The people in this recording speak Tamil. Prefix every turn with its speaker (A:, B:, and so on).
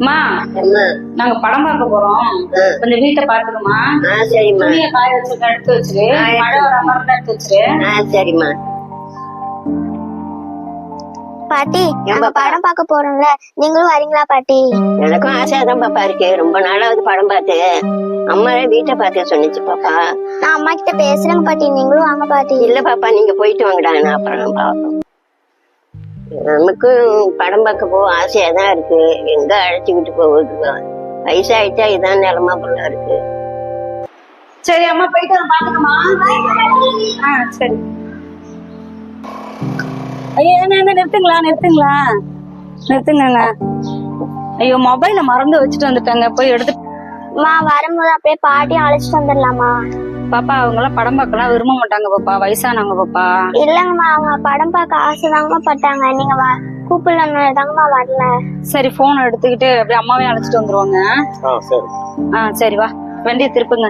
A: அம்மா
B: அம்மா.
A: நாங்க படம் பார்க்க போறோம். கொஞ்சம் வீட்டை பாத்துக்கமா
B: சரிம்மா.
A: துணியை காய வச்சிருக்க எடுத்து வச்சிரு. மழை வர மாதிரி இருந்தா எடுத்து வச்சிரு.
B: சரிம்மா.
C: பாட்டி நம்ம? படம் பார்க்க போறோம்ல. நீங்களும் வரீங்களா பாட்டி?
B: எனக்கும் ஆசையா தான் பாப்பா இருக்கு ரொம்ப நாளாவது படம் பார்த்து அம்மாவே வீட்டை பார்த்து சொன்னிச்சு பாப்பா.
C: நான் அம்மா கிட்ட பேசுறேங்க பாட்டி. நீங்களும் வாங்க பாட்டி.
B: இல்ல பாப்பா நீங்க போயிட்டு வாங்கடா நான் அப்புறம் பார்ப்போம். நமக்கும் படம் பார்க்க போக ஆசையா தான் இருக்கு. எங்க அழைச்சிக்கிட்டு போகுது வயசாயிட்டா இதான் நிலமா போல இருக்கு.
A: சரி அம்மா போயிட்டு வந்து பாத்துக்கமா ஆ சரி. ஐயோ என்ன நிறுத்துங்களா நிறுத்துங்களா? நிறுத்துங்க ஐயோ மொபைல மறந்து வச்சுட்டு வந்துட்டாங்க. போய் எடுத்து
C: வரும்போது அப்படியே பாட்டி அழைச்சிட்டு வந்துடலாமா?
A: பாப்பா அவங்க எல்லாம் படம் பார்க்கலாம் விரும்ப மாட்டாங்க பாப்பா. வயசானவங்க பாப்பா.
C: இல்லங்கம்மா அவங்க படம் பார்க்க ஆசைதாங்கம்மா பட்டாங்க. நீங்க வ கூப்பிடலன்னு வரல.
A: சரி போன் எடுத்துக்கிட்டு அப்படியே அம்மாவையும் அழைச்சிட்டு வந்துருவாங்க. ஆ சரி வா. வண்டியை திருப்புங்க.